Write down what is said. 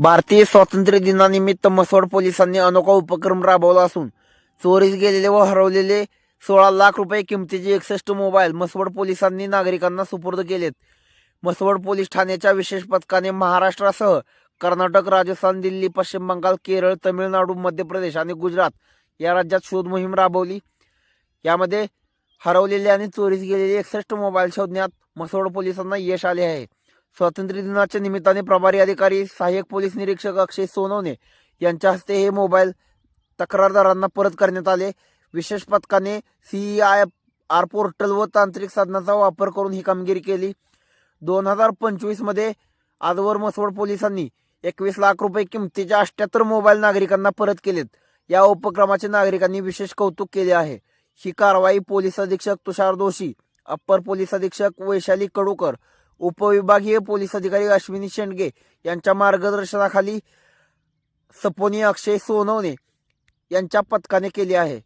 भारतीय स्वातंत्र्य दिनानिमित्त मसवड पोलिसांनी अनोखा उपक्रम राबवला असून चोरीस गेलेले व हरवलेले सोळा लाख रुपये किमतीचे एकसष्ट मोबाईल मसवड पोलिसांनी नागरिकांना सुपूर्द केलेत. मसवड पोलीस ठाण्याच्या विशेष पथकाने महाराष्ट्रासह कर्नाटक राजस्थान दिल्ली पश्चिम बंगाल केरळ तमिळनाडू मध्य प्रदेश आणि गुजरात या राज्यात शोध मोहीम राबवली. यामध्ये हरवलेले आणि चोरीस गेलेले एकसष्ट मोबाईल शोधण्यात मसवड पोलिसांना यश आले आहे. स्वातंत्र्य दिनाच्या निमित्ताने प्रभारी अधिकारी सहाय्यक पोलीस निरीक्षक अक्षय सोनवणे यांच्या हस्ते हे मोबाईल तक्रारदारांना परत करण्यात आले. विशेष पथकाने सीआय आर पोर्टल व तांत्रिक साधनाचा वापर करून ही कामगिरी केली. दोन हजार पंचवीसमध्ये आजवर मसवड पोलिसांनी एकवीस लाख रुपये किमतीच्या अष्ट्याहत्तर मोबाईल नागरिकांना परत केलेत. या उपक्रमाचे नागरिकांनी विशेष कौतुक केले आहे. ही कारवाई पोलीस अधीक्षक तुषार दोशी अप्पर पोलीस अधीक्षक वैशाली कडूकर उपविभागीय पोलीस अधिकारी अश्विनी शेंडगे यांच्या मार्गदर्शनाखाली सपोनी अक्षय सोनवणे यांच्या पथकाने केली आहे.